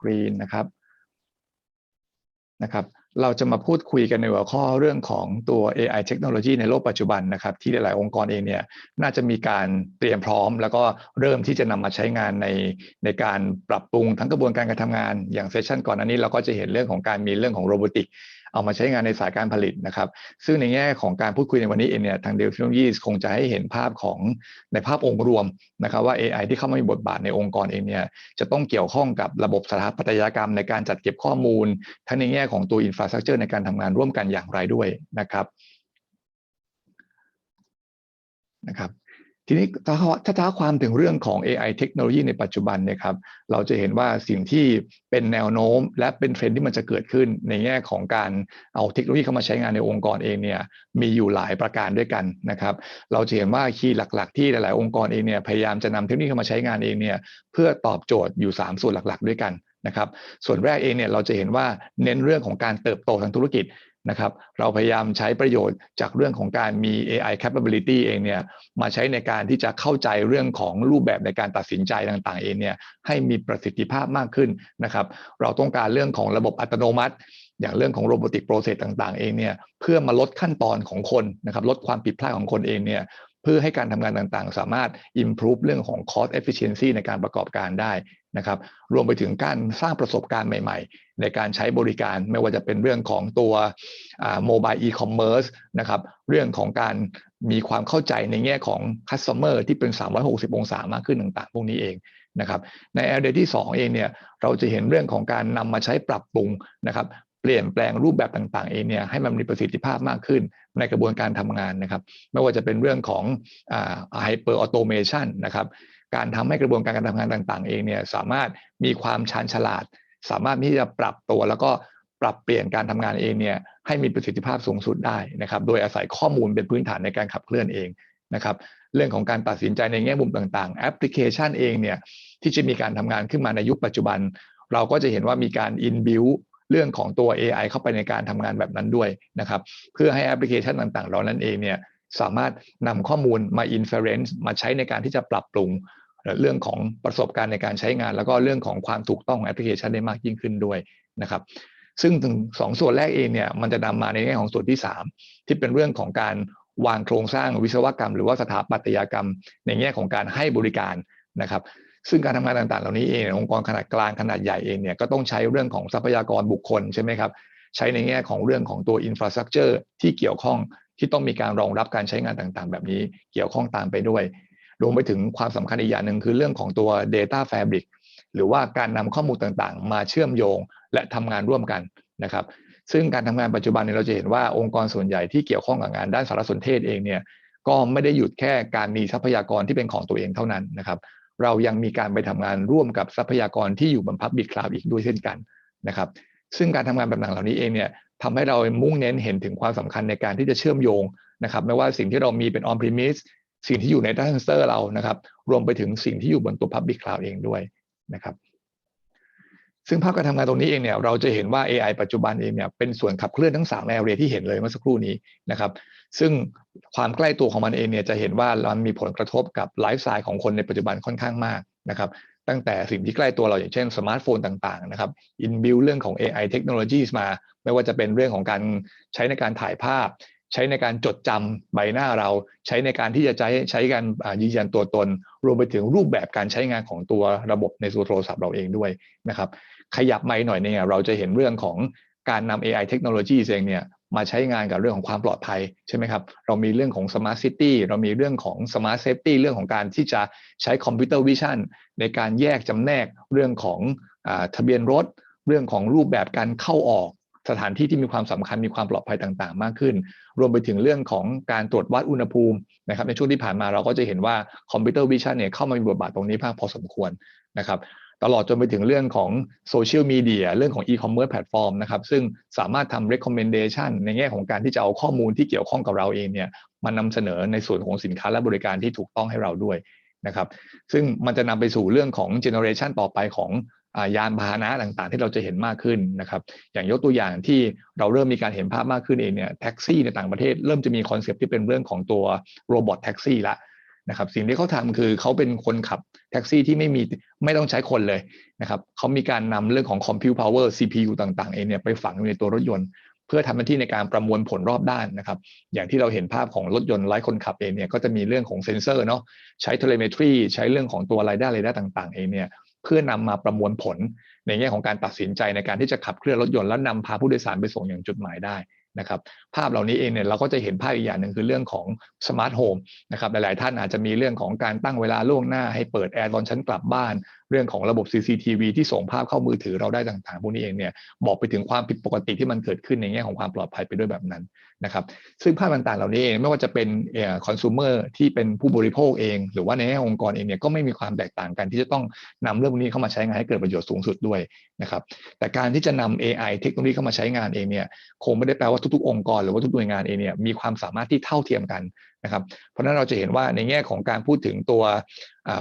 กรีนนะครับนะครับ เราจะมาพูดคุยกันในหัวข้อเรื่องของตัว AI เทคโนโลยีในโลกปัจจุบันนะครับ ที่หลาย ๆ องค์กรเองเนี่ยน่าจะมีการเตรียมพร้อม แล้วก็เริ่มที่จะนำมาใช้งานในในการปรับปรุงทั้งกระบวนการการทำงาน อย่างเซสชันก่อนอันนี้เราก็จะเห็นเรื่องของการมีเรื่องของโรบอติก เอามาใช้งานในสายการผลิตนะครับ ซึ่งในแง่ของการพูดคุยในวันนี้เองเนี่ยทางเดลฟิโนยีคงจะให้เห็นภาพของในภาพองค์รวมนะครับว่า AI ที่เข้ามามีบทบาทในองค์กรเองเนี่ยจะต้องเกี่ยวข้องกับระบบสถาปัตยกรรมในการจัดเก็บข้อมูล ทั้งในแง่ของตัวอินฟราสตรักเจอร์ในการทำงานร่วมกันอย่างไรด้วยนะครับนะครับ ทีนี้ถ้าถ้าท้าความถึงเรื่องของ AI เทคโนโลยีในปัจจุบันเนี่ยครับเราจะเห็นว่าสิ่งที่เป็นแนวโน้ม และเป็นเทรนด์ที่มันจะเกิดขึ้นในแง่ของการเอาเทคโนโลยีเข้ามาใช้งานในองค์กรเองเนี่ยมีอยู่หลายประการด้วยกันนะครับ เราจะเห็นว่าคีย์หลัก ๆ ที่หลาย ๆ องค์กรเองเนี่ยพยายามจะนำเทคโนโลยีเข้ามาใช้งานเองเนี่ยเพื่อตอบโจทย์อยู่ 3 ส่วนหลัก ๆ ด้วยกันนะครับส่วนแรกเองเนี่ยเราจะเห็นว่าเน้นเรื่องของการเติบโตทางธุรกิจ นะครับเราพยายามใช้ประโยชน์จากเรื่องของการมี AI capability เองเนี่ยมาใช้ในการที่จะเข้าใจเรื่องของรูปแบบในการตัดสินใจต่างๆเองเนี่ยให้มีประสิทธิภาพมากขึ้นนะครับเราต้องการเรื่องของระบบอัตโนมัติ อย่างเรื่องของโรบอติกโปรเซสต่างๆเองเนี่ยเพื่อมาลดขั้นตอนของคนนะครับลดความผิดพลาดของคนเองเนี่ย เพื่อให้การทำงานต่างๆ สามารถ improve เรื่องของ cost efficiency ในการประกอบการได้นะครับ รวมไปถึงการสร้างประสบการณ์ใหม่ๆ ในการใช้บริการไม่ว่าจะเป็นเรื่องของตัวโมบายอีคอมเมิร์ซนะครับเรื่องของการมีความเข้าใจในแง่ของ customer ที่เป็น 360 องศามากขึ้นต่างๆ พวกนี้เองนะครับในแอเรียที่ 2 เองเนี่ยเราจะเห็นเรื่องของการนำมาใช้ปรับปรุงนะครับ เปลี่ยนแปลงรูปแบบต่างๆเองเนี่ยให้มันมีประสิทธิภาพมากขึ้นในกระบวนการทำงานนะครับ ไม่ว่าจะเป็นเรื่องของไฮเปอร์ออโตเมชันนะครับการทำให้กระบวนการการทำงานต่างๆ เองเนี่ยสามารถมีความชาญฉลาด สามารถที่จะปรับตัวแล้วก็ปรับเปลี่ยนการทำงานเองเนี่ยให้มีประสิทธิภาพสูงสุดได้นะครับ โดยอาศัยข้อมูลเป็นพื้นฐานในการขับเคลื่อนเองนะครับ เรื่องของการตัดสินใจในแง่มุมต่างๆ แอปพลิเคชันเองเนี่ยที่จะมีการทำงานขึ้นมาในยุคปัจจุบัน เราก็จะเห็นว่ามีการอินบิว เรื่องของตัว AI เข้าไปในการทำงานแบบนั้นด้วยนะครับเพื่อให้แอปพลิเคชันต่างๆเหล่านั้นเองเนี่ยสามารถนำข้อมูลมา inference มาใช้ในการที่จะปรับปรุงเรื่องของประสบการณ์ในการใช้งาน แล้วก็เรื่องของความถูกต้องของแอปพลิเคชันได้มากยิ่งขึ้นด้วยนะครับซึ่งถึงสองส่วนแรกเองเนี่ยมันจะนำมาในแง่ของส่วนที่ 3 ที่เป็นเรื่องของการวางโครงสร้างวิศวกรรม หรือว่าสถาปัตยกรรม ในแง่ของการให้บริการนะครับ ซึ่งการทำงานต่างๆ เหล่านี้เององค์กรขนาดกลางขนาดใหญ่เองเนี่ยก็ต้องใช้เรื่องของทรัพยากรบุคคลใช่ไหมครับใช้ในแง่ของเรื่องของตัวอินฟราสตรักเจอร์ที่เกี่ยวข้องที่ต้องมีการรองรับการใช้งานต่างๆ แบบนี้เกี่ยวข้องตามไปด้วยรวมไปถึงความสำคัญอีกอย่างหนึ่งคือเรื่องของตัว Data Fabric หรือว่าการนำข้อมูลต่างๆ มาเชื่อมโยงและทำงานร่วมกันนะครับซึ่งการทำงานปัจจุบันนี้เราจะเห็นว่าองค์กรส่วนใหญ่ที่เกี่ยวข้องกับงานด้านสารสนเทศเองเนี่ยก็ไม่ได้หยุดแค่การมีทรัพยากรที่เป็นของตัวเองเท่านั้นนะครับ เรายังมีการไปทำงานร่วมกับทรัพยากรที่อยู่บนพับบิคลาวอีกด้วยเช่นกันนะครับ ซึ่งการทำงานแบบเหล่านี้เองเนี่ยทำให้เรามุ่งเน้นเห็นถึงความสำคัญในการที่จะเชื่อมโยงนะครับ ไม่ว่าสิ่งที่เรามีเป็นออนพรีมิสสิ่งที่อยู่ในด a t a center เรานะครับ รวมไปถึงสิ่งที่อยู่บนตัว public cloud เองด้วยนะครับ ซึ่งภาพการทำงานตรงนี้เองเนี่ยเราจะเห็นว่า AI ปัจจุบันเองเนี่ยเป็นส่วนขับเคลื่อนทั้ง3แนวเรียที่เห็นเลยเมื่อสักครู่นี้นะครับซึ่งความใกล้ตัวของมันเองเนี่ยจะเห็นว่ามันมีผลกระทบกับไลฟ์สไตล์ของคนในปัจจุบันค่อนข้างมากนะครับตั้งแต่สิ่งที่ใกล้ตัวเราอย่างเช่นสมาร์ทโฟนต่างๆนะครับอินบิลเรื่องของ AI เทคโนโลยีมา ไม่ว่าจะเป็นเรื่องของการใช้ในการถ่ายภาพ ใช้ในการจดจำใบหน้าเรา ใช้ในการที่จะใช้ใช้การยืนยันตัวตน รวมไปถึงรูปแบบการใช้งานของตัวระบบในตัวโทรศัพท์เราเองด้วยนะครับ ขยับไม่หน่อยเนี่ยเราจะเห็นเรื่องของการนำ AI เทคโนโลยีเองเนี่ยมาใช้งานกับเรื่องของความปลอดภัยใช่ไหมครับ เรามีเรื่องของ Smart City เรามีเรื่องของ Smart Safety เรื่องของการที่จะใช้คอมพิวเตอร์วิชั่นในการแยกจำแนกเรื่องของอทะเบียนรถ เรื่องของรูปแบบการเข้าออก สถานที่ที่มีความสำคัญมีความปลอดภัยต่างๆ มากขึ้น รวมไปถึงเรื่องของการตรวจวัดอุณหภูมินะครับในช่วงที่ผ่านมาเราก็จะเห็นว่าคอมพิวเตอร์วิชั่นเนี่ยเข้ามามีบทบาทตรงนี้มากพอสมควรนะครับ ตลอดจนไปถึงเรื่องของโซเชียลมีเดียเรื่องของอีคอมเมิร์ซแพลตฟอร์มนะครับซึ่งสามารถทำ recommendation ในแง่ของการที่จะเอาข้อมูลที่เกี่ยวข้องกับเราเองเนี่ยมานำเสนอในส่วนของสินค้าและบริการที่ถูกต้องให้เราด้วยนะครับซึ่งมันจะนำไปสู่เรื่องของเจเนอเรชันต่อไปของยานพาหนะต่างๆ ที่เราจะเห็นมากขึ้นนะครับอย่างยกตัวอย่างที่เราเริ่มมีการเห็นภาพมากขึ้นเองเนี่ยแท็กซี่ในต่างประเทศเริ่มจะมีคอนเซปต์ที่เป็นเรื่องของตัวโรบอทแท็กซี่ละ นะครับสิ่งที่เขาทำคือเขาเป็นคนขับแท็กซี่ที่ไม่มีไม่ต้องใช้คนเลยนะครับเขามีการนำเรื่องของ compute power CPU ต่างๆเองเนี่ยไปฝังอยู่ในตัวรถยนต์ เพื่อทำหน้าที่ในการประมวลผลรอบด้านนะครับ อย่างที่เราเห็นภาพของรถยนต์ไร้คนขับเองเนี่ยก็จะมีเรื่องของเซ็นเซอร์เนาะใช้เทเลเมตรีใช้เรื่องของตัวไรด้ายได้าต่างๆเองเนี่ยเพื่อนำมาประมวลผลในแง่ของการตัดสินใจในการที่จะขับเคลื่อนรถยนต์แล้วนำพาผู้โดยสารไปส่งอย่างจุดหมายได้ นะครับภาพเหล่านี้เองเนี่ยเราก็จะเห็นภาพอีกอย่างหนึ่งคือเรื่องของสมาร์ทโฮมนะครับหลายๆท่านอาจจะมีเรื่องของการตั้งเวลาล่วงหน้าให้เปิดแอร์ตอนชั้นกลับบ้าน เรื่องของระบบ CCTV ที่ส่งภาพเข้ามือถือเราได้ต่างๆ พวกนี้เองเนี่ยบอกไปถึงความผิดปกติที่มันเกิดขึ้นในแง่ของความปลอดภัยไปด้วยแบบนั้นนะครับซึ่งภาพต่างๆเหล่านี้เองไม่ว่าจะเป็นคอน sumer ที่เป็นผู้บริโภคเอง หรือว่าในแง่องค์กรเองเนี่ยก็ไม่มีความแตกต่างกันที่จะต้องนำเรื่องพวกนี้เข้ามาใช้งานให้เกิดประโยชน์สูงสุดด้วยนะครับแต่การที่จะนำ AI เทคโนโลยีเข้ามาใช้งานเองเนี่ยคงไม่ได้แปลว่าทุกๆ องค์กร หรือว่าทุกหน่วยงานเองเนี่ยมีความสามารถที่เท่าเทียมกันนะครับเพราะนั้นเราจะเห็นว่าในแง่ของการพูดถึงตัว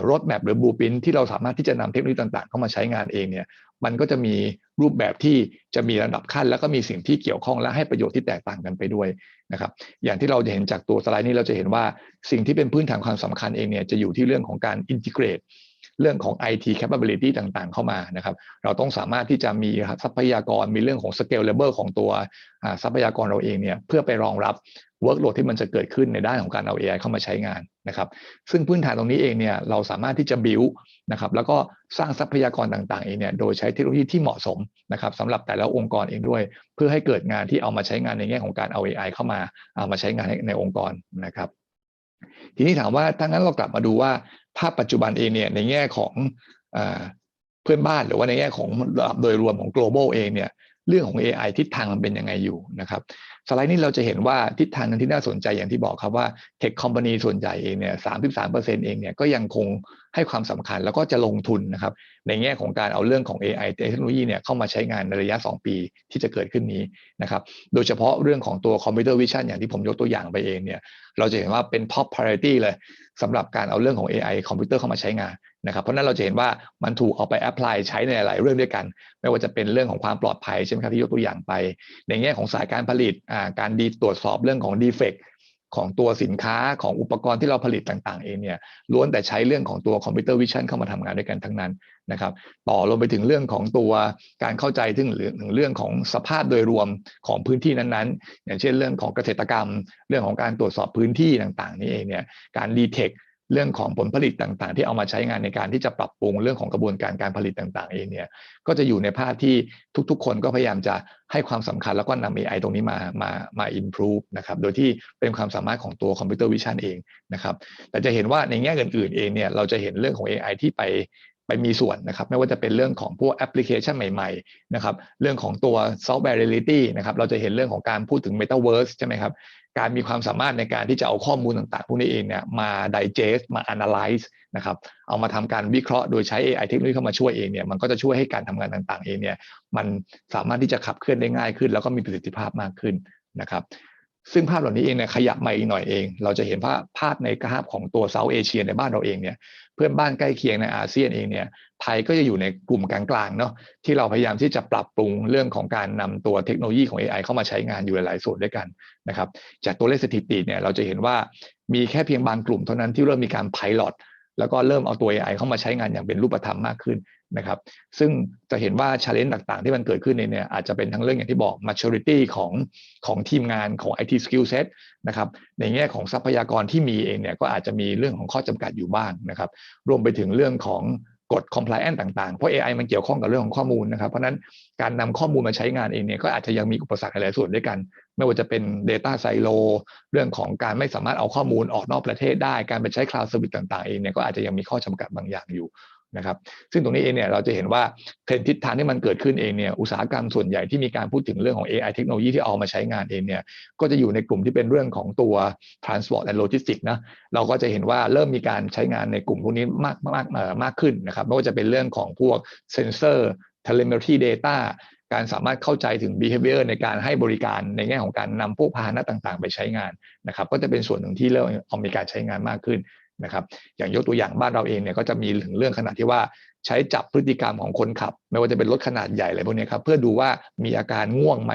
รถแมพหรือบูปินที่เราสามารถที่จะนำเทคโนโลยีต่างๆ เข้ามาใช้งานเองเนี่ยมันก็จะมีรูปแบบที่จะมีระดับขั้น แล้วก็มีสิ่งที่เกี่ยวข้องและให้ประโยชน์ที่แตกต่างกันไปด้วยนะครับอย่างที่เราจะเห็นจากตัวสไลด์นี้เราจะเห็นว่าสิ่งที่เป็นพื้นฐานความสำคัญเองเนี่ยจะอยู่ที่เรื่องของการอินทิเกรต เรื่องของ IT capability ต่างๆ เข้ามานะครับ เราต้องสามารถที่จะมีทรัพยากรมีเรื่องของ scalable ของตัวทรัพยากรเราเองเนี่ยเพื่อไปรองรับ workload ที่มันจะเกิดขึ้นในด้านของการเอา AI เข้ามาใช้งานนะครับ ซึ่งพื้นฐานตรงนี้เองเนี่ยเราสามารถที่จะ build นะครับแล้วก็สร้างทรัพยากรต่างๆเองเนี่ยโดยใช้เทคโนโลยีที่เหมาะสมนะครับสำหรับแต่ละองค์กรเองด้วย เพื่อให้เกิดงานที่เอามาใช้งานในแง่ของการเอา AI เข้ามาเอามาใช้งานในองค์กรนะครับทีนี้ถามว่าถ้างั้นเรากลับมาดูว่า ภาพปัจจุบันเองเนี่ยในแง่ของเพื่อนบ้านหรือว่าในแง่ของโดยรวมของ global เองเนี่ยเรื่องของ AI ทิศทางมันเป็นยังไงอยู่นะครับสไลด์นี้เราจะเห็นว่าทิศทางนั้นที่น่าสนใจอย่างที่บอกครับว่าเทคคอมพานีส่วนใหญ่เองเนี่ยสามสิบสามเปอร์เซ็นต์เองเนี่ยก็ยังคงให้ความสำคัญแล้วก็จะลงทุนนะครับในแง่ของการเอาเรื่องของ AI เทคโนโลยีเนี่ยเข้ามาใช้งานในระยะ 2 ปีที่จะเกิดขึ้นนี้นะครับโดยเฉพาะเรื่องของตัวคอมพิวเตอร์วิชั่นอย่างที่ผมยกตัวอย่างไปเองเนี่ยเราจะเห็นว่าเป็น top priority เลย สำหรับการเอาเรื่องของ AI คอมพิวเตอร์เข้ามาใช้งานนะครับเพราะนั้นเราจะเห็นว่ามันถูกเอาไปแอพพลายใช้ในหลายเรื่องด้วยกัน ไม่ว่าจะเป็นเรื่องของความปลอดภัยใช่ไหมครับที่ยกตัวอย่างไป ในแง่ของสายการผลิตการดีตรวจสอบเรื่องของดีเฟก ของตัวสินค้าของอุปกรณ์ที่เราผลิตต่างๆเองเนี่ยล้วนแต่ใช้เรื่องของตัวคอมพิวเตอร์วิชั่นเข้ามาทำงานด้วยกันทั้งนั้นนะครับ ต่อลงไปถึงเรื่องของตัวการเข้าใจถึงเรื่องของสภาพโดยรวมของพื้นที่นั้นๆ อย่างเช่นเรื่องของเกษตรกรรม เรื่องของการตรวจสอบพื้นที่ต่างๆ นี่เองเนี่ยการดีเทค เรื่องของผลผลิตต่างๆ ที่เอามาใช้งานในการที่จะปรับปรุงเรื่องของกระบวนการการผลิตต่างๆเองเนี่ยก็จะอยู่ในภาพที่ทุกๆ คนก็พยายามจะให้ความสำคัญแล้วก็นำ AI ตรงนี้มามามา improve นะครับโดยที่เป็นความสามารถของตัวคอมพิวเตอร์วิชั่นเองนะครับแต่จะเห็นว่าในแง่อื่นๆเองเนี่ยเราจะเห็นเรื่องของ AI ที่ไป ไปมีส่วนนะครับ ไม่ว่าจะเป็นเรื่องของพวกแอปพลิเคชันใหม่ๆนะครับเรื่องของตัวซอฟต์แวร์เรียลิตี้นะครับเราจะเห็นเรื่องของการพูดถึง Metaverse ใช่ไหมครับการมีความสามารถในการที่จะเอาข้อมูลต่างๆ พวกนี้เองเนี่ยมา digest มา analyze นะครับเอามาทำการวิเคราะห์โดยใช้ AI เทคโนโลยีเข้ามาช่วยเองเนี่ยมันก็จะช่วยให้การทำงานต่างๆ เองเนี่ยมันสามารถที่จะขับเคลื่อนได้ง่ายขึ้น แล้วก็มีประสิทธิภาพมากขึ้นนะครับซึ่งภาพเหล่านี้เองเนี่ยขยับมาอีกหน่อยเอง เราจะเห็นภาพภาพในกราฟของตัวเซาท์เอเชียในบ้านเราเองเนี่ย พื่อนบ้านใกล้เคียงในอาเซียนเองเนี่ยไทยก็จะอยู่ในกลุ่มกลางๆเนาะที่เราพยายามที่จะปรับปรุงเรื่องของการนำตัวเทคโนโลยีของ AI เข้ามาใช้งานอยู่หลายส่วนด้วยกันนะครับจากตัวเลขสถิติเนี่ยเราจะเห็นว่ามีแค่เพียงบางกลุ่มเท่านั้นที่เริ่มมีการไพลอตแล้วก็เริ่มเอาตัว AI เข้ามาใช้งานอย่างเป็นรูปธรรมมากขึ้น นะครับ ซึ่งจะเห็นว่าชาเลนจ์ต่างๆ ที่มันเกิดขึ้นเนี่ยอาจจะเป็นทั้งเรื่องอย่างที่บอก maturity ของของทีมงานของ IT skill set นะครับ ในแง่ของทรัพยากรที่มีเองเนี่ยก็อาจจะมีเรื่องของข้อจำกัดอยู่บ้างนะครับ รวมไปถึงเรื่องของกฎ compliance ต่างๆ เพราะ AI มันเกี่ยวข้องกับเรื่องของข้อมูลนะครับ เพราะนั้นการนำข้อมูลมาใช้งานเองเนี่ยก็อาจจะยังมีอุปสรรคหลายส่วนด้วยกัน ไม่ว่าจะเป็น data silo เรื่องของการไม่สามารถเอาข้อมูลออกนอกประเทศได้ การไปใช้ cloud service ต่างๆ เองเนี่ยก็อาจจะยังมีข้อจำกัดบางอย่างอยู่ นะครับซึ่งตรงนี้เองเนี่ยเราจะเห็นว่าเทรนทิศทางที่มันเกิดขึ้นเองเนี่ยอุตสาหกรรมส่วนใหญ่ที่มีการพูดถึงเรื่องของ AI เทคโนโลยีที่เอามาใช้งานเองเนี่ยก็จะอยู่ในกลุ่มที่เป็นเรื่องของตัว transport and logistics นะเราก็จะเห็นว่าเริ่มมีการใช้งานในกลุ่มพวกนี้มากมากมากขึ้นนะครับไม่ว่าจะเป็นเรื่องของพวกเซนเซอร์ telemetry data การสามารถเข้าใจถึง behavior ในการให้บริการในแง่ของการนำพวกพาหนะต่างๆ ไปใช้งานนะครับก็จะเป็นส่วนหนึ่งที่เริ่มเอามีการใช้งานมากขึ้น นะครับอย่างยกตัวอย่างบ้านเราเองเนี่ยก็จะมีถึงเรื่องขนาดที่ว่าใช้จับพฤติกรรมของคนขับ ไม่ว่าจะเป็นรถขนาดใหญ่อะไรพวกนี้ครับเพื่อดูว่ามีอาการง่วงไหม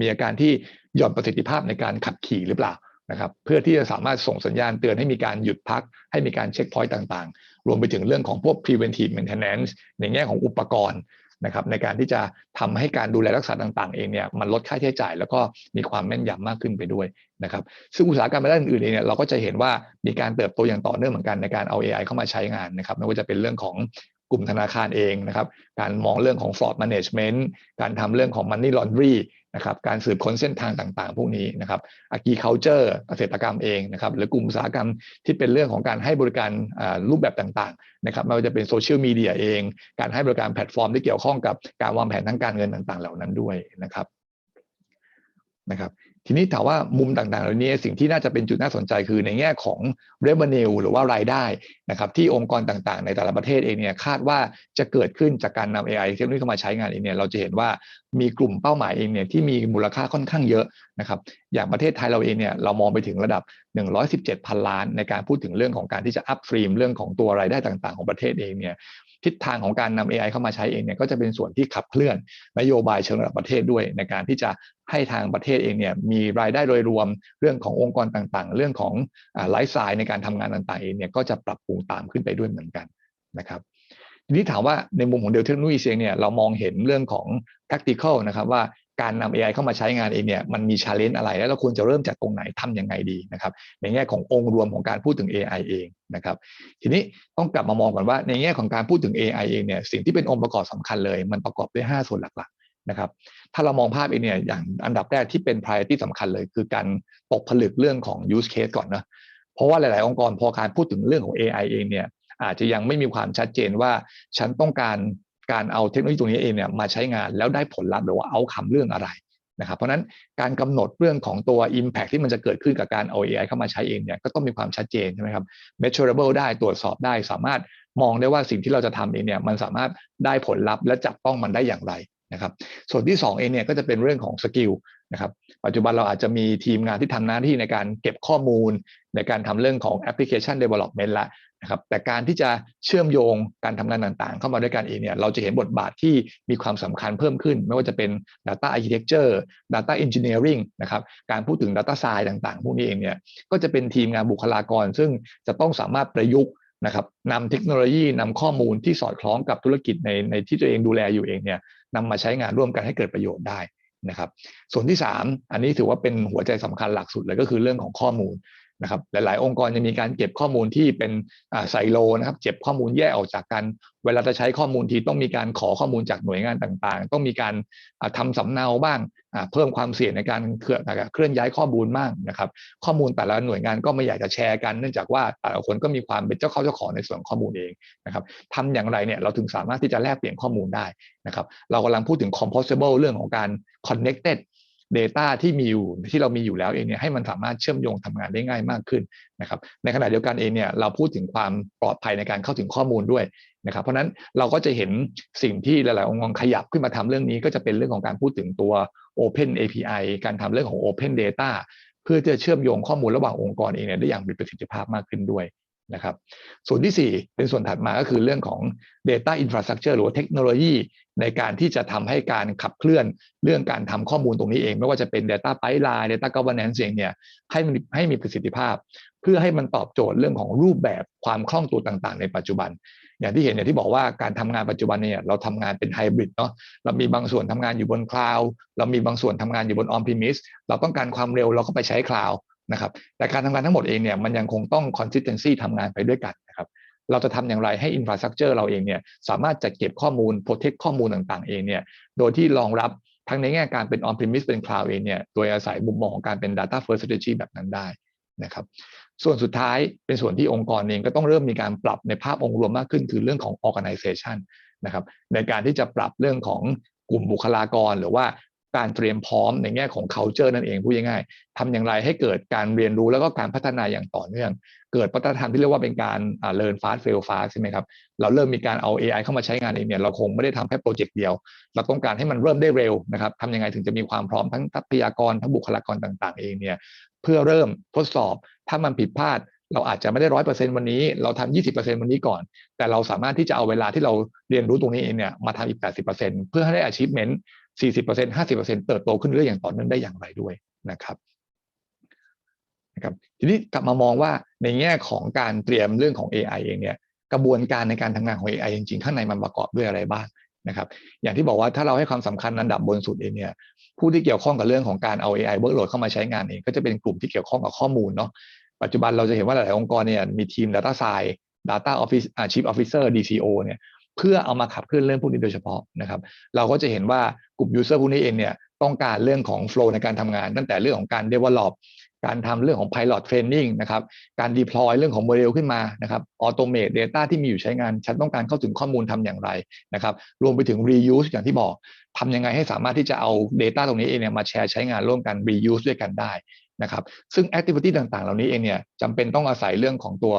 มีอาการที่หย่อนประสิทธิภาพในการขับขี่หรือเปล่านะครับเพื่อที่จะสามารถส่งสัญญาณเตือนให้มีการหยุดพัก ให้มีการเช็คพอยต์ต่างๆ รวมไปถึงเรื่องของพวก preventive maintenance ในแง่ของอุปกรณ์ นะครับในการที่จะทำให้การดูแลรักษาต่างๆ เองเนี่ยมันลดค่าใช้จ่าย แล้วก็มีความแม่นยำมากขึ้นไปด้วยนะครับซึ่งอุตสาหกรรมด้านอื่นๆเองเนี่ยเราก็จะเห็นว่ามีการเติบโตอย่างต่อเนื่องเหมือนกันในการเอา AI เข้ามาใช้งานนะครับไม่ว่าจะเป็นเรื่องของกลุ่มธนาคารเองนะครับ การมองเรื่องของ fraud management การทำเรื่องของ money laundry นะครับการสืบค้นเส้นทางต่างๆ พวกนี้นะครับ agriculture เกษตรกรรมเองนะครับหรือกลุ่มอุตสาหกรรมที่เป็นเรื่องของการให้บริการรูปแบบต่างๆนะครับไม่ว่าจะเป็นโซเชียลมีเดียเอง การให้บริการแพลตฟอร์มที่เกี่ยวข้องกับการวางแผนทางการเงินต่างๆ เหล่านั้นด้วยนะครับนะครับ ทีนี้ถามว่ามุมต่างๆเหล่านี้สิ่งที่น่าจะเป็นจุดน่าสนใจคือในแง่ของ revenue หรือว่ารายได้นะครับที่องค์กรต่างๆ ในแต่ละประเทศเองเนี่ยคาดว่าจะเกิดขึ้นจากการนำ AI เทคโนโลยีเข้ามาใช้งานเองเนี่ยเราจะเห็นว่ามีกลุ่มเป้าหมายเองเนี่ยที่มีมูลค่าค่อนข้างเยอะนะครับอย่างประเทศไทยเราเองเนี่ยเรามองไปถึงระดับ 117 พันล้านในการพูดถึงเรื่องของการที่จะอัพฟรีมเรื่องของตัวรายได้ต่างๆ ของประเทศเองเนี่ยทิศทางของการนำ AI เข้ามาใช้เองเนี่ยก็จะเป็นส่วนที่ขับเคลื่อนนโยบายเชิงระดับประเทศด้วย ในการที่จะให้ทางประเทศเองเนี่ยมีรายได้โดยรวมเรื่องขององค์กรต่างๆ เรื่องของไลฟ์สไตล์ในการทำงานต่างๆเองเนี่ยก็จะปรับปรุงตามขึ้นไปด้วยเหมือนกันนะครับทีนี้ถามว่าในมุมของเดลเทคโนโลยีเองเนี่ยเรามองเห็นเรื่องของ practical นะครับว่า การนำ AI เข้ามาใช้งานเองเนี่ยมันมีชาเลนจ์อะไร แล้วเราควรจะเริ่มจากตรงไหนทํำยังไงดีนะครับ ในแง่ขององค์รวมของการพูดถึง AI เองนะครับ ทีนี้ต้องกลับมามองก่อนว่าในแง่ของการพูดถึง AI เองเนี่ยสิ่งที่เป็นองค์ประกอบสำคัญเลย มันประกอบด้วย 5 ส่วนหลักๆนะครับ ถ้าเรามองภาพเองเนี่ยอย่างอันดับแรกที่เป็น priority สำคัญเลย คือการตกผลึกเรื่องของ use case ก่อนนะเพราะว่าหลาย ๆ องค์กรพอการพูดถึงเรื่องของ AI เองเนี่ยอาจจะยังไม่มีความชัดเจนว่าฉันต้องการ การเอาเทคโนโลยีตรงนี้เองเนี่ยมาใช้งานแล้วได้ผลลัพธ์หรือว่าเอาคำเรื่องอะไรนะครับเพราะนั้นการกำหนดเรื่องของตัว Impact ที่มันจะเกิดขึ้นกับการเอา AI เข้ามาใช้เองเนี่ยก็ต้องมีความชัดเจนใช่ไหมครับ measurable ได้ตรวจสอบได้ สามารถมองได้ว่าสิ่งที่เราจะทำเองเนี่ยมันสามารถได้ผลลัพธ์และจับต้องมันได้อย่างไรนะครับส่วนที่2เองเนี่ยก็จะเป็นเรื่องของสกิลนะครับปัจจุบันเราอาจจะมีทีมงานที่ทำหน้าที่ในการเก็บข้อมูล ในการทำเรื่องของแอปพลิเคชัน development ละนะครับแต่การที่จะเชื่อมโยงการทำงานต่างๆ เข้ามาด้วยกันเองเนี่ยเราจะเห็นบทบาทที่มีความสำคัญเพิ่มขึ้น ไม่ว่าจะเป็น data architecture data engineering นะครับการพูดถึง data science ต่างๆ พวกนี้เองเนี่ยก็จะเป็นทีมงานบุคลากร ซึ่งจะต้องสามารถประยุกต์นะครับนำเทคโนโลยีนำข้อมูลที่สอดคล้องกับธุรกิจในในที่ตัวเองดูแลอยู่เองเนี่ยนำมาใช้งานร่วมกันให้เกิดประโยชน์ได้นะครับส่วนที่ 3 อันนี้ถือว่าเป็นหัวใจสำคัญหลักสุดเลยก็คือเรื่องของข้อมูล นะครับหลาย ๆ องค์กรจะมีการเก็บข้อมูลที่เป็นไซโลนะครับเก็บข้อมูลแยกออกจากกัน เวลาจะใช้ข้อมูลทีต้องมีการขอข้อมูลจากหน่วยงานต่างๆ ต้องมีการทำสำเนาบ้างเพิ่มความเสี่ยงในการเคลื่อนย้ายข้อมูลบ้างนะครับ ข้อมูลแต่ละหน่วยงานก็ไม่อยากจะแชร์กัน เนื่องจากว่าแต่ละคนก็มีความเป็นเจ้าเข้าเจ้าของในส่วนข้อมูลเองนะครับทำอย่างไรเนี่ยเราถึงสามารถที่จะแลกเปลี่ยนข้อมูลได้นะครับ เรากำลังพูดถึง composable เรื่องของการ connected Data ที่มีอยู่ที่เรามีอยู่แล้วเองเนี่ยให้มันสามารถเชื่อมโยงทำงานได้ง่ายมากขึ้นนะครับในขณะเดียวกันเองเนี่ยเราพูดถึงความปลอดภัยในการเข้าถึงข้อมูลด้วยนะครับเพราะนั้นเราก็จะเห็นสิ่งที่หลาย ๆ องค์กรขยับขึ้นมาทำเรื่องนี้ ก็จะเป็นเรื่องของการพูดถึงตัว Open API การทำเรื่องของ Open Data เพื่อจะเชื่อมโยงข้อมูลระหว่างองค์กรเองเนี่ยได้อย่างมีประสิทธิภาพมากขึ้นด้วย นะครับ ส่วนที่ 4 เป็นส่วนถัดมาก็คือเรื่องของ Data Infrastructure หรือเทคโนโลยีในการที่จะทำให้การขับเคลื่อนเรื่องการทำข้อมูลตรงนี้เอง ไม่ว่าจะเป็น Data Pipeline Data Governance เองเนี่ยให้มันให้มีประสิทธิภาพ เพื่อให้มันตอบโจทย์เรื่องของรูปแบบความคล่องตัวต่างๆ ในปัจจุบัน อย่างที่เห็นอย่างที่บอกว่าการทำงานปัจจุบันเนี่ยเราทำงานเป็นไฮบริดเนาะเรามีบางส่วนทำงานอยู่บนคลาวด์เรามีบางส่วนทำงานอยู่บนออมพิมิสเราต้องการความเร็วเราก็ไปใช้คลาวด์ นะครับแต่การทำงานทั้งหมดเองเนี่ยมันยังคงต้อง consistency ทำงานไปด้วยกันนะครับเราจะทำอย่างไรให้ infrastructure เราเองเนี่ยสามารถจัดเก็บข้อมูล protect ข้อมูลต่างๆเองเนี่ยโดยที่รองรับทั้งในแง่การเป็น on premise เป็น cloud เองเนี่ยโดยอาศัยมุมมองของการเป็น data first strategy แบบนั้นได้นะครับส่วนสุดท้ายเป็นส่วนที่องค์กรเองก็ต้องเริ่มมีการปรับในภาพองค์รวมมากขึ้น คือเรื่องของ organization นะครับในการที่จะปรับเรื่องของกลุ่มบุคลากร หรือว่า การเตรียมพร้อมในแง่ของ culture นั่นเองพูดง่ายๆทำอย่างไรให้เกิดการเรียนรู้แล้วก็การพัฒนาอย่างต่อเนื่อง เกิดวัฒนธรรมที่เรียกว่าเป็นการ learn fast fail fast ใช่ไหมครับเราเริ่มมีการเอา AI เข้ามาใช้งานเองเนี่ยเราคงไม่ได้ทำแค่โปรเจกต์เดียว เราต้องการให้มันเริ่มได้เร็วนะครับทำยังไงถึงจะมีความพร้อมทั้งทรัพยากรทั้งบุคลากรต่าง ๆ เองเนี่ยเพื่อเริ่มทดสอบถ้ามันผิดพลาดเราอาจจะไม่ได้ร้อยเปอร์เซ็นต์วันนี้ เราทำยี่สิบเปอร์เซ็นต์วันนี้ก่อน แต่เราสามารถที่จะเอาเวลาที่เราเรียนรู้ตรงนี้เองเนี่ยมาทำอีกแปดสิบเปอร์เซ็นเพื่อให้ได้ achievement 40% 50%เติบโตขึ้นเรื่อยอย่างต่อเนื่องได้อย่างไรด้วยนะครับนะครับ ทีนี้กลับมามองว่าในแง่ของการเตรียมเรื่องของ AI เองเนี่ยกระบวนการในการทำงานของ AI จริงๆ ข้างในมันประกอบด้วยอะไรบ้างนะครับอย่างที่บอกว่าถ้าเราให้ความสำคัญอันดับบนสุดเองเนี่ยผู้ที่เกี่ยวข้องกับเรื่องของการเอา AI workload เข้ามาใช้งานเองก็จะเป็นกลุ่มที่เกี่ยวข้องกับข้อมูลเนาะปัจจุบันเราจะเห็นว่าหลายองค์กรเนี่ยมีทีม data science data office chief officer DCO เนี่ย เพื่อเอามาขับเคลื่อนเรื่องพวกนี้โดยเฉพาะนะครับ เราก็จะเห็นว่ากลุ่ม user พวกนี้เองเนี่ยต้องการเรื่องของ flow ในการทำงาน ตั้งแต่เรื่องของการ develop การทำเรื่องของ pilot training นะครับ การ deploy เรื่องของโมเดลขึ้นมานะครับ automate data ที่มีอยู่ใช้งาน ฉันต้องการเข้าถึงข้อมูลทำอย่างไรนะครับ รวมไปถึง reuse อย่างที่บอกทำยังไงให้สามารถที่จะเอา data ตรงนี้เองเนี่ยมาแชร์ใช้งานร่วมกัน reuse ด้วยกันได้ นะครับซึ่ง activity ต่างๆ เหล่านี้เองเนี่ยจำเป็นต้องอาศัยเรื่องของตัว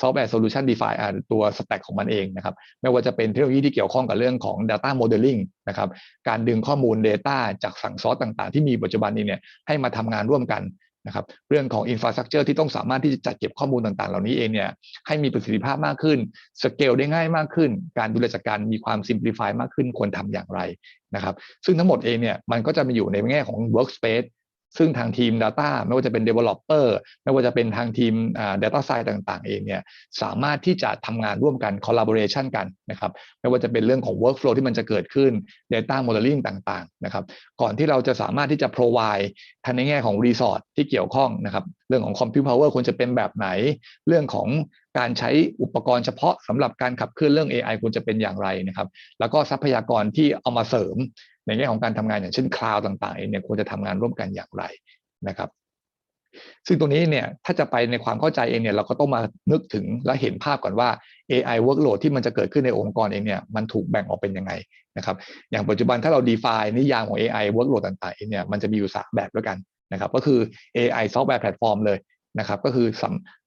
software solution define ตัว stack ของมันเองนะครับไม่ว่าจะเป็นเทคโนโลยีที่เกี่ยวข้องกับเรื่องของ data modeling นะครับการดึงข้อมูล data จากสั่งซอสต่างๆ ที่มีปัจจุบันนี้เนี่ยให้มาทำงานร่วมกันนะครับเรื่องของอินฟราสตรักเจอร์ที่ต้องสามารถที่จะจัดเก็บข้อมูลต่างๆ เหล่านี้เองเนี่ยให้มีประสิทธิภาพมากขึ้นสเกลได้ง่ายมากขึ้น การดูแลจัดการมีความซิมพลิฟายมากขึ้นควรทำอย่างไรนะครับซึ่งทั้งหมดเองเนี่ยมันก็จะมาอยู่ในแง่ของ workspace ซึ่งทางทีม Data ไม่ว่าจะเป็น Developer ไม่ว่าจะเป็นทางทีม Data Science ต่าง ๆ เองเนี่ยสามารถที่จะทำงานร่วมกัน Collaboration กันนะครับไม่ว่าจะเป็นเรื่องของ Workflow ที่มันจะเกิดขึ้น Data Modeling ต่างๆนะครับก่อนที่เราจะสามารถที่จะ provide ทางในแง่ของ Resource ที่เกี่ยวข้องนะครับเรื่องของ Compute Power ควรจะเป็นแบบไหน เรื่องของการใช้อุปกรณ์เฉพาะสำหรับการขับเคลื่อนเรื่อง AI ควรจะเป็นอย่างไรนะครับ แล้วก็ทรัพยากรที่เอามาเสริม ในแง่ของการทำงานอย่างเช่นคลาวด์ต่างๆเองเนี่ยควรจะทำงานร่วมกันอย่างไรนะครับ ซึ่งตรงนี้เนี่ยถ้าจะไปในความเข้าใจเองเนี่ยเราก็ต้องมานึกถึงและเห็นภาพก่อนว่า AI workload ที่มันจะเกิดขึ้นในองค์กรเองเนี่ยมันถูกแบ่งออกเป็นยังไงนะครับอย่างปัจจุบันถ้าเรา define นิยามของ AI workload ต่างๆเองเนี่ยมันจะมีอยู่สามแบบด้วยกันนะครับก็คือ AI software platform เลยนะครับก็คือ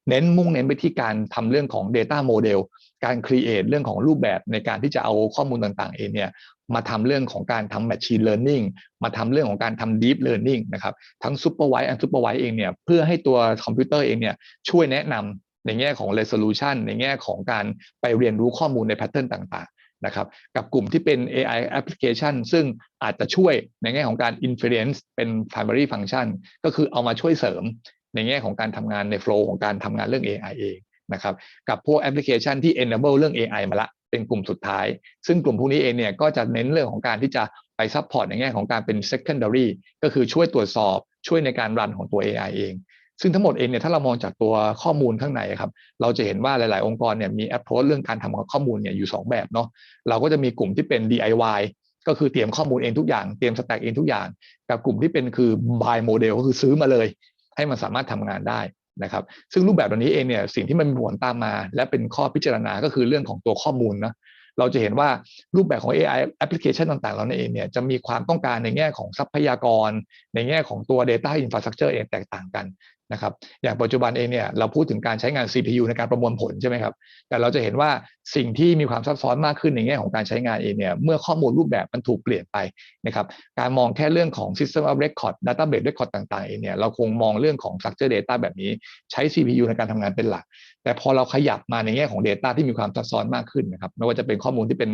เน้นมุ่งเน้นไปที่การทำเรื่องของ data model การ create เรื่องของรูปแบบในการที่จะเอาข้อมูลต่างๆเองเนี่ยมาทำเรื่องของการทำ machine learning มาทำเรื่องของการทำ deep learning นะครับทั้ง supervised and supervised เองเนี่ยเพื่อให้ตัวคอมพิวเตอร์เองเนี่ยช่วยแนะนำในแง่ของ resolution ในแง่ของการไปเรียนรู้ข้อมูลในแพทเทิร์นต่าง ๆนะครับกับกลุ่มที่เป็น AI application ซึ่งอาจจะช่วยในแง่ของการ inference เป็น primary function ก็คือเอามาช่วยเสริมในแง่ของการทำงานใน flow ของการทำงานเรื่อง AI เอง นะครับกับพวกแอปพลิเคชันที่ enable เรื่อง AI มาละ เป็นกลุ่มสุดท้าย ซึ่งกลุ่มพวกนี้เองเนี่ยก็จะเน้นเรื่องของการที่จะไปซัพพอร์ตในแง่ของการเป็น secondary ก็คือช่วยตรวจสอบช่วยในการรันของตัว AI เอง ซึ่งทั้งหมดเองเนี่ยถ้าเรามองจากตัวข้อมูลข้างในครับเราจะเห็นว่าหลาย ๆ องค์กรเนี่ยมี approach เรื่องการทำข้อมูลเนี่ยอยู่ 2 แบบเนาะเราก็จะมีกลุ่มที่เป็น DIY ก็คือเตรียมข้อมูลเองทุกอย่างเตรียมสแต็กเองทุกอย่าง กับกลุ่มที่เป็นคือ buy model ก็คือซื้อมาเลย ให้มันสามารถทำงานได้ นะครับซึ่งรูปแบบตัวนี้เองเนี่ยสิ่งที่มันมีผลตามมา และเป็นข้อพิจารณาก็คือเรื่องของตัวข้อมูลนะเราจะเห็นว่ารูปแบบของ AI แอปพลิเคชันต่างๆ เราเองเนี่ยจะมีความต้องการในแง่ของทรัพยากร ในแง่ของตัว Data Infrastructure เองแตกต่างกัน นะครับอย่างปัจจุบันเองเนี่ยเราพูดถึงการใช้งาน CPU ในการประมวลผลใช่ไหมครับแต่เราจะเห็นว่าสิ่งที่มีความซับซ้อนมากขึ้นในแง่ของการใช้งานเองเนี่ยเมื่อข้อมูลรูปแบบมันถูกเปลี่ยนไปนะครับการมองแค่เรื่องของ System of Record Database Record ต่างๆเองเนี่ยเราคงมองเรื่องของ Structure Data แบบนี้ใช้ CPU ในการทำงานเป็นหลัก แต่พอเราขยับมาในแง่ของ Data ที่มีความซับซ้อนมากขึ้นนะครับไม่ว่าจะเป็นข้อมูลที่เป็น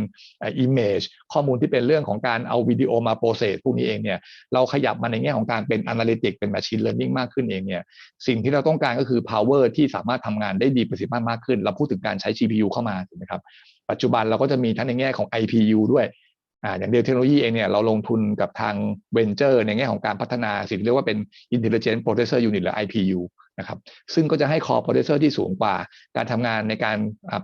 image ข้อมูลที่เป็นเรื่องของการเอาวิดีโอมาโปรเซสพวกนี้เองเนี่ยเราขยับมาในแง่ของการเป็น Analytics เป็น Machine Learning มากขึ้นเองเนี่ยสิ่งที่เราต้องการก็คือ power ที่สามารถทำงานได้ดีประสิทธิภาพมากขึ้น เราพูดถึงการใช้ GPU เข้ามาถูกไหมครับ ปัจจุบันเราก็จะมีทั้งในแง่ของ IPU ด้วยอ่าอย่างเดลเทคโนโลยีเองเนี่ยเราลงทุนกับทางเวนเจอร์ในแง่ของการพัฒนาสิ่งที่เรียกว่าเป็น Intelligent Processor Unit หรือ IPU นะครับซึ่งก็จะให้ core processor ที่สูงกว่า การทำงานในการ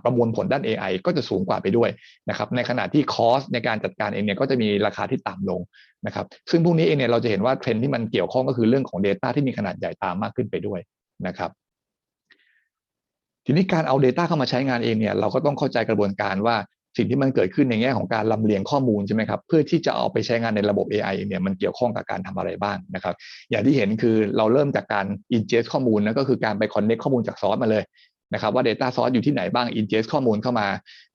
ประมวลผลด้าน AI ก็จะสูงกว่าไปด้วยนะครับในขณะที่คอสในการจัดการเองเนี่ยก็จะมีราคาที่ต่ำลงนะครับซึ่งพวกนี้เองเนี่ยเราจะเห็นว่าเทรนที่มันเกี่ยวข้องก็คือเรื่องของ Data ที่มีขนาดใหญ่ตามมากขึ้นไปด้วยนะครับทีนี้การเอา Data เข้ามาใช้งานเองเนี่ยเราก็ต้องเข้าใจกระบวนการว่า สิ่งที่มันเกิดขึ้นในแง่ของการลำเลียงข้อมูลใช่ไหมครับเพื่อที่จะเอาไปใช้งานในระบบ AI เนี่ยมันเกี่ยวข้องกับการทำอะไรบ้างนะครับอย่างที่เห็นคือเราเริ่มจากการ ingest ข้อมูลนะก็คือการไป connect ข้อมูลจากซอสมาเลยนะครับว่า Data Source อยู่ที่ไหนบ้าง ingest ข้อมูลเข้ามา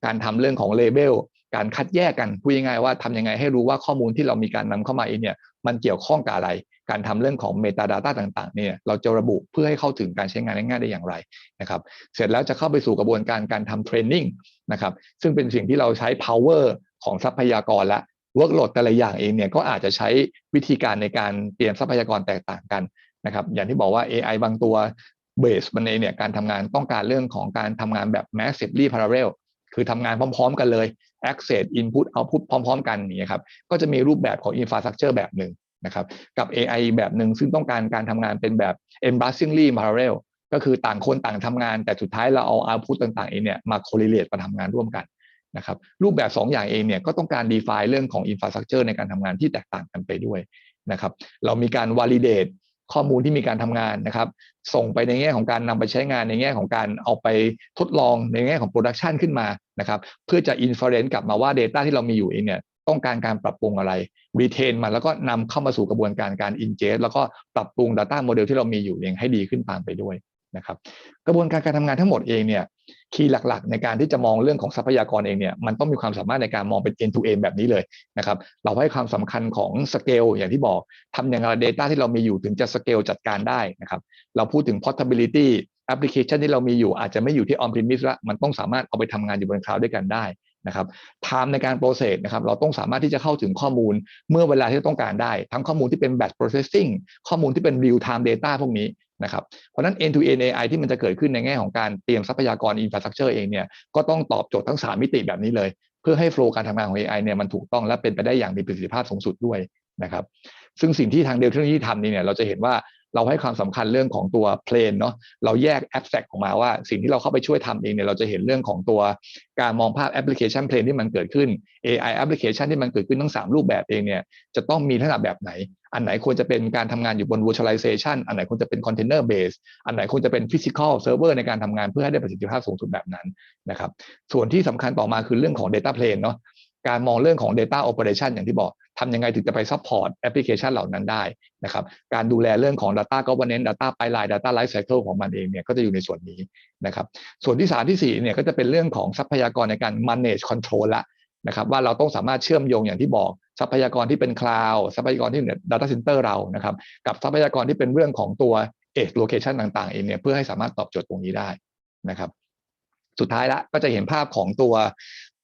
การทำเรื่องของ label การคัดแยกกันพูดง่ายๆว่าทำยังไงให้รู้ว่าข้อมูลที่เรามีการนำเข้ามาเองเนี่ยมันเกี่ยวข้องกับอะไร การทำเรื่องของ Metadata ต่างๆเนี่ยเราจะระบุเพื่อให้เข้าถึงการใช้งานง่ายๆได้อย่างไรนะครับเสร็จแล้วจะเข้าไปสู่กระบวนการการทำเทรนนิ่งนะครับซึ่งเป็นสิ่งที่เราใช้ power ของทรัพยากรและ workload แต่ละอย่างเองเนี่ยก็อาจจะใช้วิธีการในการเตรียมทรัพยากรแตกต่างกันนะครับอย่างที่บอกว่า AI บางตัวเบสมันเองเนี่ยการทำงานต้องการเรื่องของการทำงานแบบ massively parallel คือทำงานพร้อม ๆ กันเลย access input output พร้อม ๆ กันนี่ครับก็จะมีรูปแบบของ infrastructure แบบหนึ่ง นะครับกับ AI แบบหนึ่งซึ่งต้องการการทำงานเป็นแบบ e m b r a s i n g l y parallel ก็คือต่างคนต่างทำงาน แต่สุดท้ายเราเอา output ต่างๆเองเนี่ยมา correlate มาทำงานร่วมกันนะครับรูปแบบ 2 อย่างเองเนี่ยก็ต้องการ define เรื่องของ infrastructure ในการทำงานที่แตกต่างกันไปด้วยนะครับเรามีการ validate ข้อมูลที่มีการทำงานนะครับ ส่งไปในแง่ของการนำไปใช้งานในแง่ของการเอาไปทดลองในแง่ของโปรดักชันขึ้นมานะครับ เพื่อจะอินฟ e เรนซ์กลับมาว่า Data ที่เรามีอยู่เองเนี่ย ต้องการการปรับปรุงอะไรรีเทนมันแล้วก็นำเข้ามาสู่กระบวนการการอินเจสแล้วก็ปรับปรุง Data Model ที่เรามีอยู่เองให้ดีขึ้นตามไปด้วยนะครับกระบวนการการทำงานทั้งหมดเองเนี่ยคีย์หลักๆ ในการที่จะมองเรื่องของทรัพยากรเองเนี่ยมันต้องมีความสามารถในการมองเป็น end to end แบบนี้เลยนะครับเราให้ความสำคัญของสเกลอย่างที่บอกทำอย่างไร Data ที่เรามีอยู่ถึงจะสเกลจัดการได้นะครับเราพูดถึง portability แอปพลิเคชันที่เรามีอยู่อาจจะไม่อยู่ที่ on premise ละมันต้องสามารถเอาไปทำงานอยู่บนคลาวด์ด้วยกันได้ นะครับ time ในการ process นะครับเราต้องสามารถที่จะเข้าถึงข้อมูลเมื่อเวลาที่ต้องการได้ ทั้งข้อมูลที่เป็น batch processing ข้อมูลที่เป็น real time data พวกนี้นะครับเพราะนั้น end to end AI ที่มันจะเกิดขึ้นในแง่ของการเตรียมทรัพยากร infrastructure เองเนี่ยก็ต้องตอบโจทย์ทั้ง 3 มิติแบบนี้เลย เพื่อให้โฟล์การทำงานของ AI เนี่ยมันถูกต้องและเป็นไปได้อย่างมีประสิทธิภาพสูงสุดด้วยนะครับซึ่งสิ่งที่ทางเดลเทคโนโลยีทำนี่เนี่ยเราจะเห็นว่า เราให้ความสำคัญเรื่องของตัวเพลนเนาะเราแยกแอปแ a c ออกมาว่า สิ่งที่เราเข้าไปช่วยทำเองเนี่ยเราจะเห็นเรื่องของตัวการมองภาพแอปพลิเคชันเพลนที่มันเกิดขึ้น AI แอปพลิเคชันที่มันเกิดขึ้นทั้ง 3 รูปแบบเองเนี่ยจะต้องมีลักษณะแบบไหน อันไหนควรจะเป็นการทำงานอยู่บน virtualization อันไหนควรจะเป็น container base อันไหนควรจะเป็น physical server ในการทำงานเพื่อให้ได้ประสิทธิภาพสูงสุดแบบนั้นนะครับส่วนที่สำคัญต่อมาคือเรื่องของ data plane เนาะการมองเรื่องของ data operation อย่างที่บอก ทำยังไงถึงจะไป support แอปพลิเคชันเหล่านั้นได้นะครับการดูแลเรื่องของ data governance data pipeline data life cycle ของมันเองเนี่ยก็จะอยู่ในส่วนนี้นะครับส่วนที่ 3 ที่ 4เนี่ยก็จะเป็นเรื่องของทรัพยากรในการ manage control ละนะครับว่าเราต้องสามารถเชื่อมโยงอย่างที่บอกทรัพยากรที่เป็นคลาวด์ทรัพยากรที่อยู่ใน data center เรานะครับกับทรัพยากรที่เป็นเรื่องของตัว edge location ต่างๆเองเนี่ยเพื่อให้สามารถตอบโจทย์ตรงนี้ได้นะครับสุดท้ายละก็จะเห็นภาพของตัว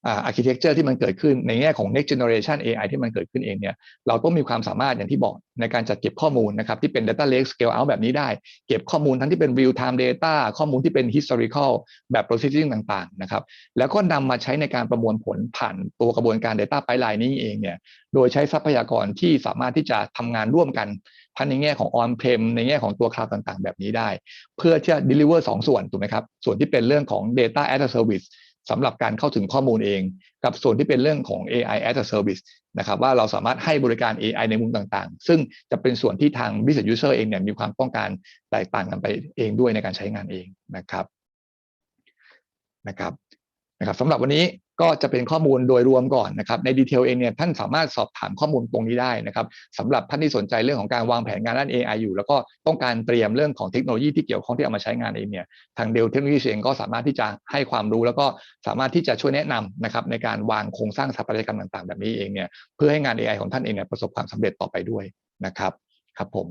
อาร์เคเต็กเจอร์ที่มันเกิดขึ้นในแง่ของ next generation AI ที่มันเกิดขึ้นเองเนี่ยเราต้องมีความสามารถอย่างที่บอกในการจัดเก็บข้อมูลนะครับที่เป็น data lake scale out แบบนี้ได้ เก็บข้อมูลทั้งที่เป็น real time data ข้อมูลที่เป็น historical แบบ processing ต่างๆนะครับแล้วก็นำมาใช้ในการประมวลผลผ่านตัวกระบวนการ data pipeline นี้เองเนี่ยโดยใช้ทรัพยากรที่สามารถที่จะทำงานร่วมกันทั้งในแง่ของ on prem ในแง่ของตัวคลาวด์ต่างๆ แบบนี้ได้ เพื่อที่จะ deliver 2 ส่วนถูกไหมครับส่วนที่เป็นเรื่องของ data as a service สำหรับการเข้าถึงข้อมูลเอง กับส่วนที่เป็นเรื่องของ AI as a service นะครับว่าเราสามารถให้บริการ AI ในมุมต่างๆ ซึ่งจะเป็นส่วนที่ทาง business user เองเนี่ยมีความต้องการแตกต่างกันไปเองด้วยในการใช้งานเองนะครับนะครับ นะครับสำหรับวันนี้ก็จะเป็นข้อมูลโดยรวมก่อนนะครับในดีเทลเองเนี่ยท่านสามารถสอบถามข้อมูลตรงนี้ได้นะครับสำหรับท่านที่สนใจเรื่องของการวางแผนงานด้าน AI อยู่ แล้วก็ต้องการเตรียมเรื่องของเทคโนโลยีที่เกี่ยวข้องที่เอามาใช้งานเองเนี่ยทางเดลเทคโนโลยีเองก็สามารถที่จะให้ความรู้ แล้วก็สามารถที่จะช่วยแนะนำนะครับในการวางโครงสร้างสถาปัตยกรรมต่าง ๆ แบบนี้เองเนี่ยเพื่อให้งาน AI ของท่านเองเนี่ยประสบความสำเร็จต่อไปด้วยนะครับครับผม